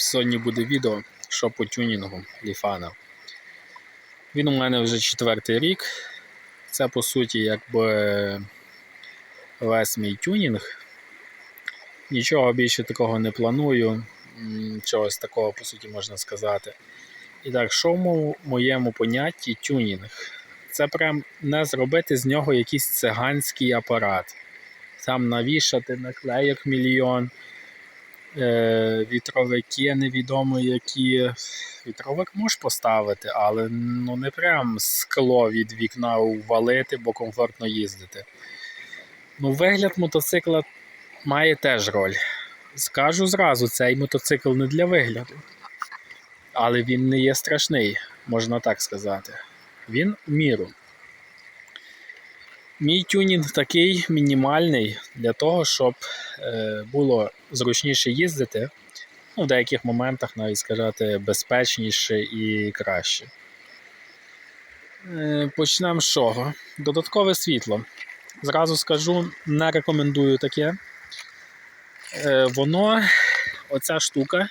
Сьогодні буде відео, що по тюнінгу ліфана. Він у мене вже четвертий рік. Це по суті якби весь мій тюнінг. Нічого більше такого не планую, чогось такого по суті можна сказати. І так, що в моєму понятті тюнінг? Це прям не зробити з нього якийсь циганський апарат. Там навішати наклейок мільйон, вітровики невідомо які. Вітровик можеш поставити, але ну, не прям скло від вікна увалити, бо комфортно їздити. Ну, вигляд мотоцикла має теж роль. Скажу зразу, цей мотоцикл не для вигляду. Але він не є страшний, можна так сказати. Він міру. Мій тюнінг такий мінімальний для того, щоб е, було зручніше їздити. Ну, в деяких моментах навіть сказати безпечніше і краще. Е, почнемо з чого? Додаткове світло. Зразу скажу, не рекомендую таке. Е, воно, оця штука,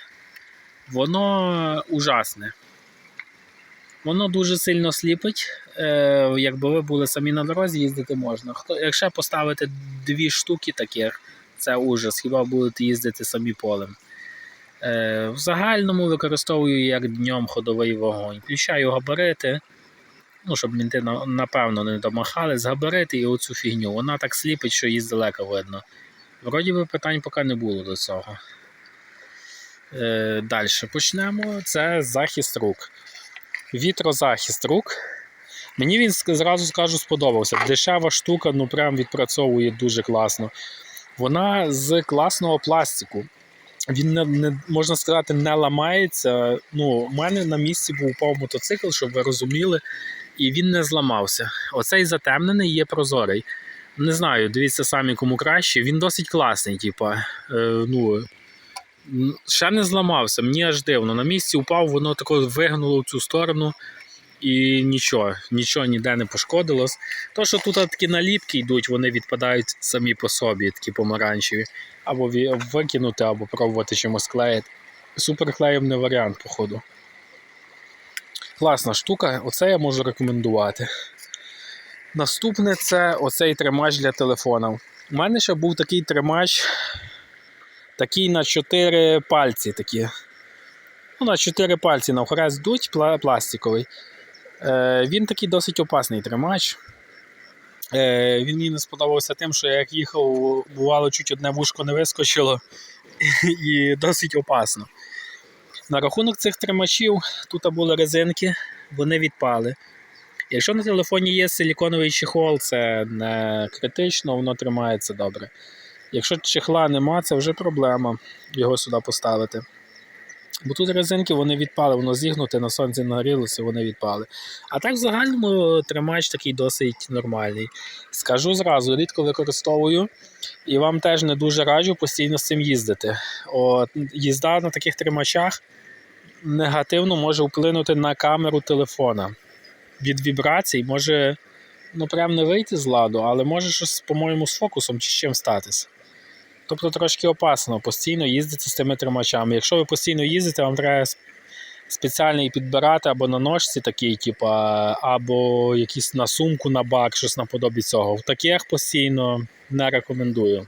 воно ужасне. Воно дуже сильно сліпить. Е, якби ви були самі на дорозі, їздити можна. Хто, якщо поставити дві штуки таких, це ужас, хіба будете їздити самі полем. Е, в загальному використовую як днем ходовий вогонь. Включаю габарити, ну, щоб мінти напевно не домахали, з габарити і оцю фігню. Вона так сліпить, що її здалека видно. Вроді би питань поки не було до цього. Е, Далі почнемо. Це захист рук. Вітрозахист рук. Мені він зразу скажу сподобався. Дешева штука, ну прям відпрацьовує дуже класно. Вона з класного пластику. Він не, не можна сказати, не ламається. Ну, у мене на місці був упав мотоцикл, щоб ви розуміли, і він не зламався. Оцей затемнений є прозорий. Не знаю, дивіться самі кому краще. Він досить класний, типа. Е, ну, ще не зламався, мені аж дивно. На місці упав, воно тако вигнуло в цю сторону. І нічого, нічого ніде не пошкодилось. То, що тут такі наліпки йдуть, вони відпадають самі по собі, такі помаранчеві. Або викинути, або пробувати чимось клеїти. Суперклеєм не варіант, походу. Класна штука, оце я можу рекомендувати. Наступне це оцей тримач для телефона. У мене ще був такий тримач, такий на 4 пальці. такі. Ну, на 4 пальці навхрест дуть, пластиковий. Е, він такий досить опасний тримач. Е, він мені не сподобався тим, що як їхав, бувало, чуть одне вушко не вискочило і досить опасно. На рахунок цих тримачів тут були резинки, вони відпали. Якщо на телефоні є силіконовий чехол, це не критично, воно тримається добре. Якщо чехла нема, це вже проблема його сюди поставити. Бо тут резинки вони відпали, воно зігнуте, на сонці нагрілося, вони відпали. А так в загальному тримач такий досить нормальний. Скажу зразу, рідко використовую і вам теж не дуже раджу постійно з цим їздити. От, їзда на таких тримачах негативно може вплинути на камеру телефона. Від вібрацій може ну прям не вийти з ладу, але може щось, по-моєму, з фокусом чи з чим статись. Тобто трошки опасно постійно їздити з тими тримачами. Якщо ви постійно їздите, вам треба с- спеціальний підбирати або на ножці такий, типа, або якийсь на сумку, на бак, щось наподобі цього. В таких постійно не рекомендую.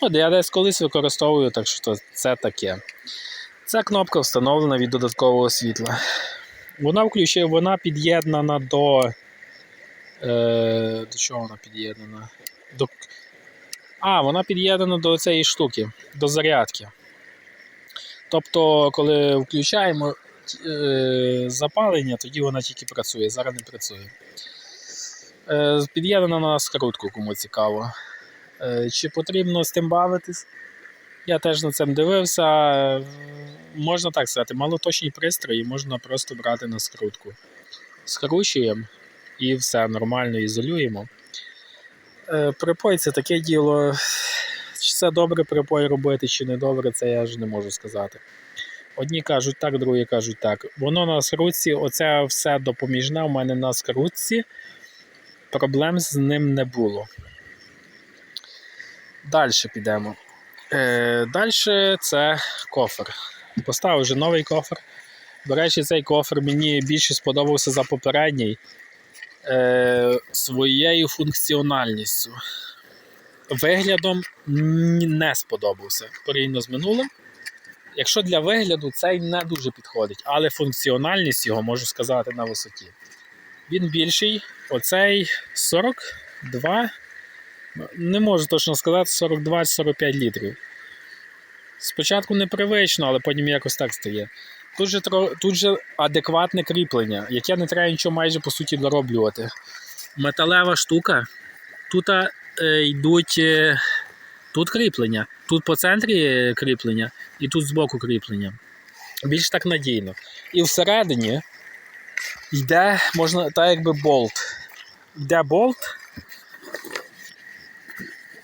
От я десь колись використовую, так що це таке. Ця кнопка встановлена від додаткового світла. Вона включає, вона під'єднана до. Е, до чого вона під'єднана? До, а, вона під'єднана до цієї штуки, до зарядки. Тобто, коли включаємо е, запалення, тоді вона тільки працює, зараз не працює. Е, під'єднана на скрутку, кому цікаво. Е, чи потрібно з тим бавитись? Я теж на цим дивився. Можна так сказати, малоточні пристрої можна просто брати на скрутку. Скручуємо і все нормально ізолюємо. Е, Припой це таке діло. Чи це добре припой робити, чи не добре, це я ж не можу сказати. Одні кажуть так, другі кажуть так. Воно на скрутці, оце все допоміжне у мене на скрутці. Проблем з ним не було. Далі підемо. Е, Далі це кофр. Поставив вже новий кофр. До речі, цей кофр мені більше сподобався за попередній е, своєю функціональністю. Виглядом не сподобався порівняно з минулим. Якщо для вигляду цей не дуже підходить, але функціональність його можу сказати на висоті. Він більший, оцей 42, не можу точно сказати, 42-45 літрів. Спочатку непривично, але потім якось так стає. Тут же, тут же адекватне кріплення, яке не треба нічого майже по суті дороблювати. Металева штука. Тут е, йдуть е, тут кріплення, тут по центрі е, кріплення і тут збоку кріплення. Більш так надійно. І всередині йде, можна, так якби болт. Йде болт.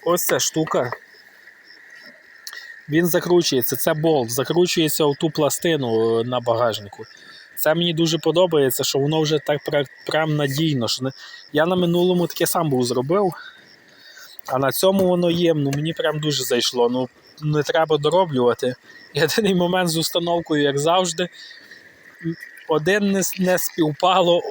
Ось ця штука. Він закручується, це болт, закручується в ту пластину е, на багажнику. Це мені дуже подобається, що воно вже так прям надійно. Що не... Я на минулому таке сам був зробив, а на цьому воно є. Ну, мені прям дуже зайшло. Ну, не треба дороблювати. Єдиний момент з установкою, як завжди, один не, не співпало,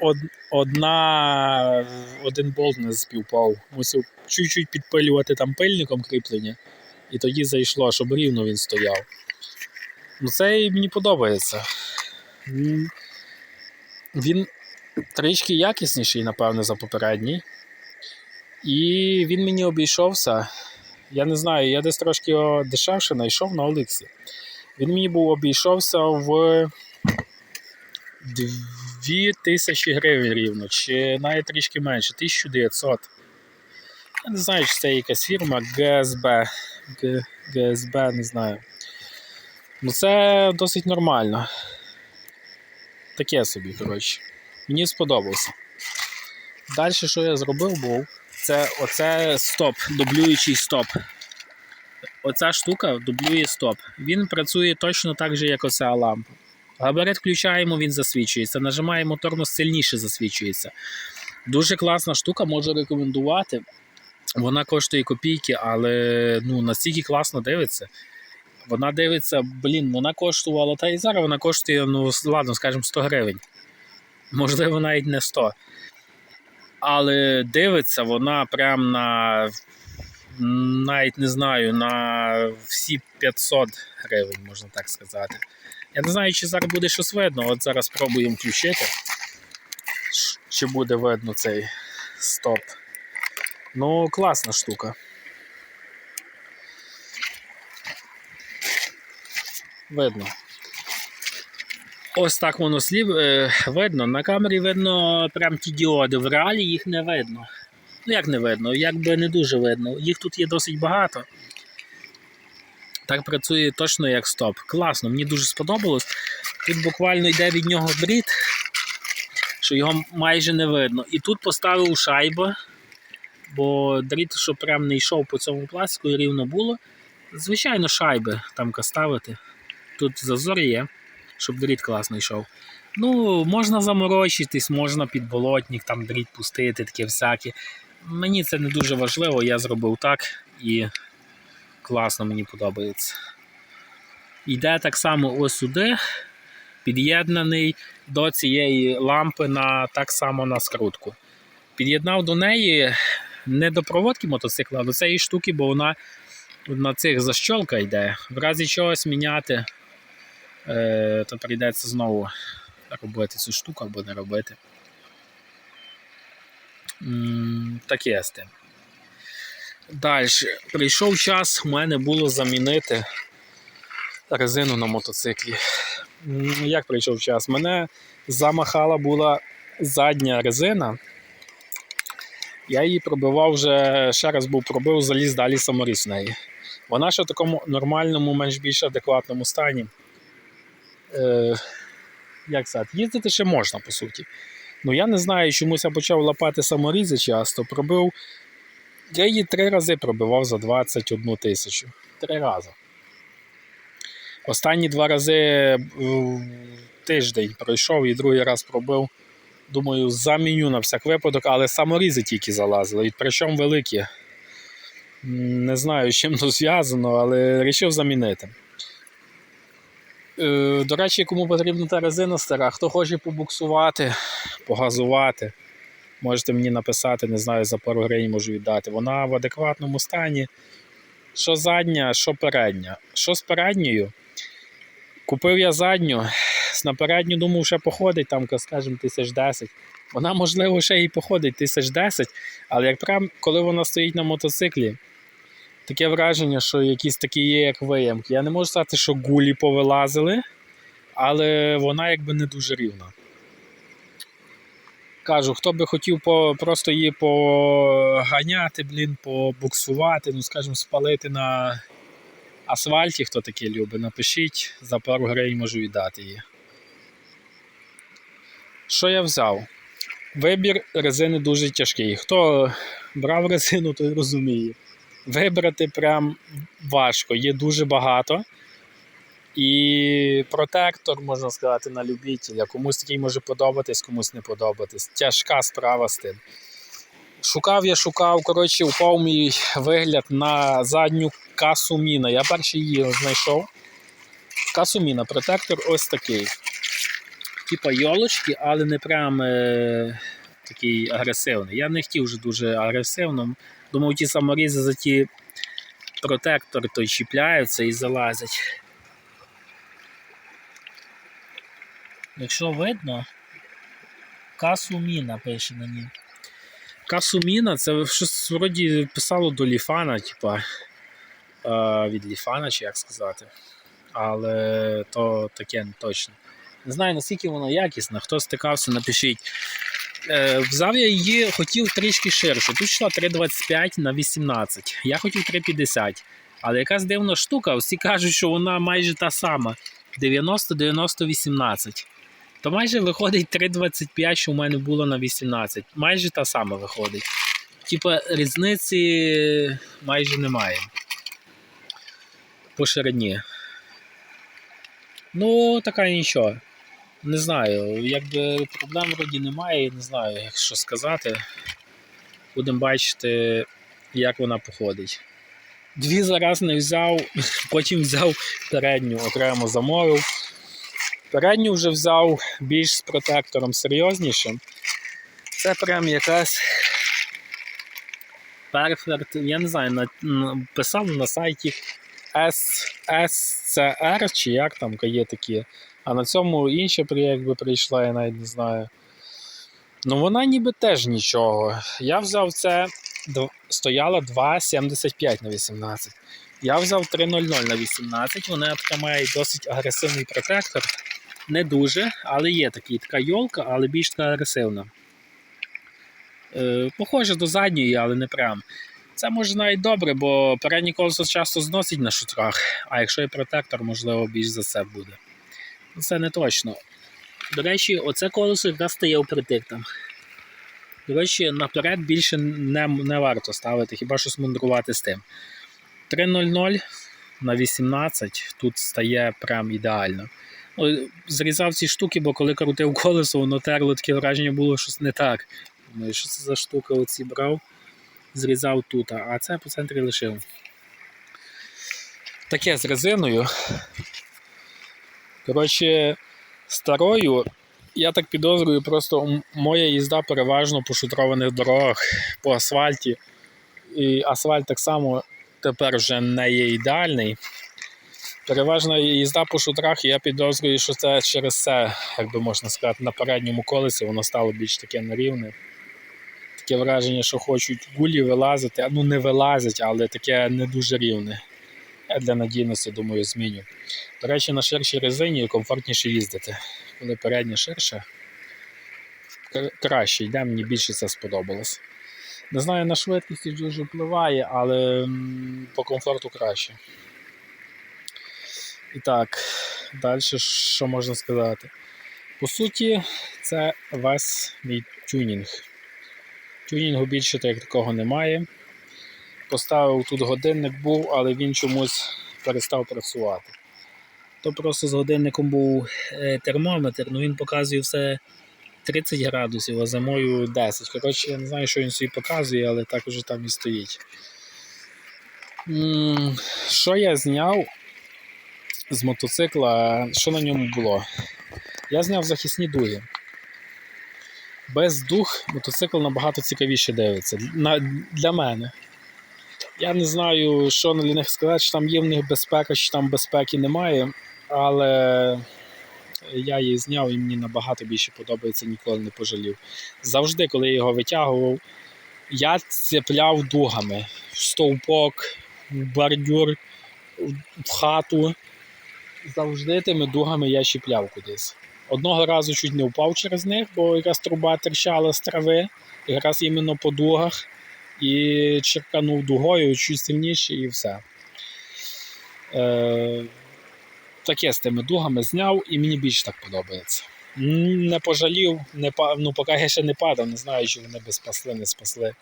од, одна, один болт не співпав. Мусив чуть-чуть підпилювати там пильником кріплення. І тоді зайшло, щоб рівно він стояв. Ну, це і мені подобається. Він трішки якісніший, напевне, за попередній. І він мені обійшовся. Я не знаю, я десь трошки дешевше знайшов на Оликсі. Він мені був обійшовся в 2000 гривень рівно, чи навіть трішки менше, 1900. Я не знаю, чи це якась фірма ГСБ. ГСБ, не знаю. Ну це досить нормально. Таке собі, коротше. Мені сподобалося. Далі, що я зробив, був, це оце стоп, дублюючий стоп. Оця штука дублює стоп. Він працює точно так же, як оця лампа. Габарит включаємо, він засвічується. Нажимаємо тормоз сильніше засвічується. Дуже класна штука, можу рекомендувати. Вона коштує копійки, але ну, настільки класно дивиться. Вона дивиться, блін, вона коштувала, та і зараз вона коштує, ну, ладно, скажімо, 100 гривень. Можливо, навіть не 100. Але дивиться вона прям на навіть не знаю, на всі 500 гривень, можна так сказати. Я не знаю, чи зараз буде щось видно. От зараз спробуємо включити. Чи буде видно цей стоп. Ну, класна штука. Видно. Ось так воно слів е, видно. На камері видно прям ті діоди. В реалі їх не видно. Ну, як не видно, якби не дуже видно. Їх тут є досить багато. Так працює точно як стоп. Класно, мені дуже сподобалось. Тут буквально йде від нього дріт, що його майже не видно. І тут поставив шайби, бо дріт, щоб прям не йшов по цьому пластику і рівно було. Звичайно, шайби там ставити. Тут зазор є, щоб дріт класно йшов. Ну, можна заморочитись, можна під болотник, там дріт пустити, таке всяке. Мені це не дуже важливо, я зробив так і класно мені подобається. Йде так само ось сюди, під'єднаний до цієї лампи на так само на скрутку. Під'єднав до неї не до проводки мотоцикла, а до цієї штуки, бо вона на цих защолка йде. В разі чогось міняти, е, то прийдеться знову робити цю штуку або не робити. З тим. Далі. Прийшов час, у мене було замінити резину на мотоциклі. Як прийшов час? Мене замахала була задня резина. Я її пробивав вже, ще раз був пробив, заліз далі саморіз в неї. Вона ще в такому нормальному, менш більш адекватному стані. Е, як сказати, їздити ще можна, по суті. Ну я не знаю, чомусь я почав лапати саморізи часто. Пробив. Я її три рази пробивав за 21 тисячу. Три рази. Останні два рази тиждень пройшов і другий раз пробив. Думаю, заміню на всяк випадок, але саморізи тільки залазили. І причому великі. Не знаю, з чим то зв'язано, але вирішив замінити. Е, До речі, кому потрібна та резина стара, хто хоче побуксувати, погазувати, можете мені написати, не знаю, за пару гривень можу віддати. Вона в адекватному стані. Що задня, що передня. Що з передньою? Купив я задню, на передню думав, ще походить, там, скажімо, тисяч 10. Вона, можливо, ще і походить тисяч 10, але як прям, коли вона стоїть на мотоциклі, таке враження, що якісь такі є, як виямки. Я не можу сказати, що гулі повилазили, але вона якби не дуже рівна. Кажу, хто би хотів по, просто її поганяти, блін, побуксувати, ну, скажімо, спалити на асфальті, хто таке любить, напишіть, за пару гривень можу віддати її. Що я взяв? Вибір резини дуже тяжкий. Хто брав резину, той розуміє. Вибрати прям важко, є дуже багато. І протектор, можна сказати, на любителя. Комусь такий може подобатись, комусь не подобатись. Тяжка справа з тим. Шукав я, шукав, коротше, упав мій вигляд на задню касу міна. Я перший її знайшов. Касу міна, протектор ось такий. Типа йолочки, але не прям е, такий агресивний. Я не хотів вже дуже агресивно. Думав, ті саморізи за ті протектори то чіпляються і залазять. Якщо видно, Касуміна пише на ній. Касуміна це щось вроді писало до Ліфана, типа від Ліфана, чи як сказати. Але то таке не точно. Не знаю, наскільки вона якісна, хто стикався, напишіть. Е, взяв я її, хотів трішки ширше. Тут йшла 3,25 на 18. Я хотів 3,50. Але якась дивна штука, всі кажуть, що вона майже та сама. 90-90-18. То майже виходить 3,25, що в мене було на 18. Майже та сама виходить. Типа різниці майже немає. По. Ну, така нічого. Не знаю, якби проблем вроді немає, не знаю, як що сказати. Будемо бачити, як вона походить. Дві зараз не взяв, потім взяв передню, окремо замовив. Передню вже взяв більш з протектором серйознішим. Це прям якась Perfect, я не знаю, на, на, писав на сайті SCR, чи як там є такі. А на цьому інша якби прийшла, я навіть не знаю. Ну вона ніби теж нічого. Я взяв це, стояла 2,75 на 18. Я взяв 3,00 на 18. Вона така має досить агресивний протектор. Не дуже, але є такий, така йолка, але більш така агресивна. Е, похоже до задньої, але не прям. Це може навіть добре, бо переднє колесо часто зносить на шутрах, а якщо є протектор, можливо, більш за це буде. Ну, Це не точно. До речі, оце колесо якраз стає впритик там. До речі, наперед більше не, не варто ставити, хіба що смундрувати з тим. 3.00 на 18 тут стає прям ідеально. Ну, зрізав ці штуки, бо коли крутив колесо, воно терло таке враження було щось не так. Думаю, що це за штука оці брав, зрізав тут, а це по центрі лишив. Таке з резиною. Коротше, старою, я так підозрюю, просто моя їзда переважно по шутрованих дорогах, по асфальті. І асфальт так само тепер вже не є ідеальний. Переважна їзда по шутрах, і я підозрюю, що це через це, як би можна сказати, на передньому колесі воно стало більш таке нерівне. Таке враження, що хочуть гулі вилазити, ну не вилазять, але таке не дуже рівне. Я для надійності, думаю, зміню. До речі, на ширшій резині комфортніше їздити. Коли передня ширша, краще йде, мені більше це сподобалось. Не знаю, на швидкість дуже впливає, але по комфорту краще. І так, далі що можна сказати? По суті, це весь мій тюнінг. Тюнінгу більше так такого немає. Поставив тут годинник був, але він чомусь перестав працювати. То просто з годинником був е, термометр, ну він показує все 30 градусів, а зимою 10. Коротше, я не знаю, що він собі показує, але так уже там і стоїть. Що я зняв з мотоцикла, що на ньому було? Я зняв захисні дуги. Без дуг мотоцикл набагато цікавіше дивиться. На, для мене. Я не знаю, що для них сказати, чи там є в них безпека, чи там безпеки немає, але я її зняв і мені набагато більше подобається, ніколи не пожалів. Завжди, коли я його витягував, я цепляв дугами в стовпок, в бордюр, в хату. Завжди тими дугами я чіпляв кудись. Одного разу чуть не впав через них, бо якраз труба тріщала з трави, якраз іменно по дугах, і черканув дугою чуть сильніше і все. Е, таке з тими дугами зняв і мені більше так подобається. Не пожалів, не, ну, поки я ще не падав, не знаю, чи вони би спасли, не спасли.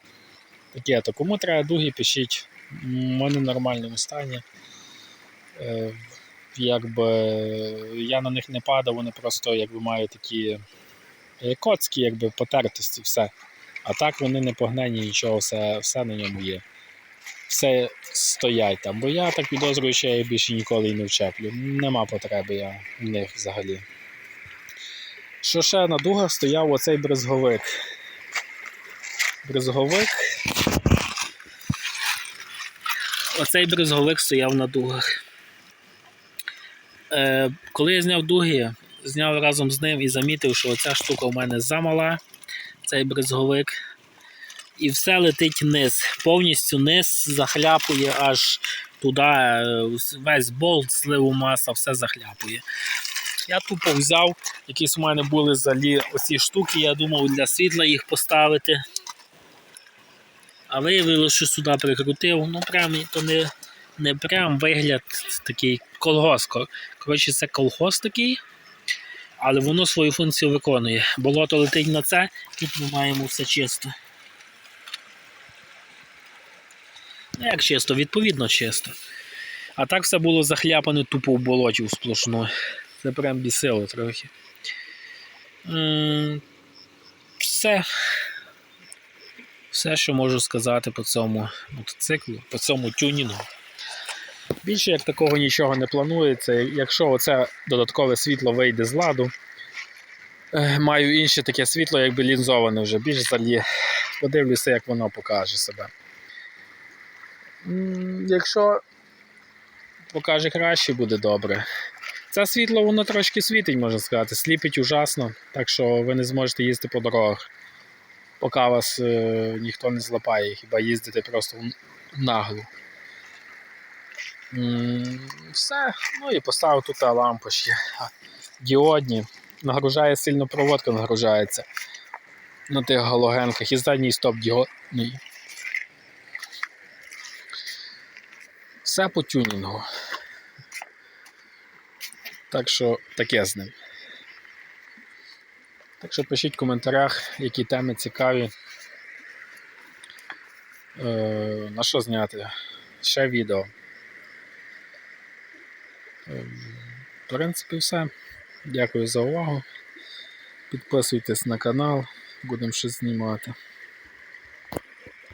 Таке, то кому треба дуги, пишіть. У мене в нормальному стані. Е, якби я на них не падав, вони просто якби мають такі е, коцки, якби потертості, все. А так вони не погнені, нічого, все, все на ньому є. Все стоять там. Бо я так підозрюю, що я більше ніколи і не вчеплю. Нема потреби я в них взагалі. Що ще на дугах стояв оцей брезговик. Брезговик. Оцей брезговик стояв на дугах. Е, коли я зняв дуги, зняв разом з ним і замітив, що оця штука у мене замала, цей брезговик. І все летить вниз. Повністю низ захляпує аж туди е, весь болт, зливу маса, все захляпує. Я тупо взяв, якісь у мене були залі оці штуки, я думав для світла їх поставити. А виявилося, що сюди прикрутив. Ну прям то не, не прям вигляд такий колгосп. Кор- Коротше, це колгосп такий, але воно свою функцію виконує. Болото летить на це, тут ми маємо все чисто. Ну, як чисто, відповідно чисто. А так все було захляпане тупо в болоті сплошну. Це прям бісило трохи. Все. Все, що можу сказати по цьому мотоциклу, по цьому тюнінгу. Більше як такого нічого не планується. Якщо оце додаткове світло вийде з ладу, е, маю інше таке світло, якби лінзоване вже більш залі. Подивлюся, як воно покаже себе. Якщо покаже краще, буде добре. Це світло воно трошки світить, можна сказати, сліпить ужасно, так що ви не зможете їздити по дорогах, поки вас е, ніхто не злапає, хіба їздити просто. М, Все, ну і поставив тут лампочки діодні. Нагружає сильно проводка, нагружається на тих галогенках і задній стоп діодний. Все по тюнінгу. Так що таке з ним. Так що пишіть в коментарях, які теми цікаві. Е, на що зняти? Ще відео. В принципі, все. Дякую за увагу. Підписуйтесь на канал, будемо щось знімати.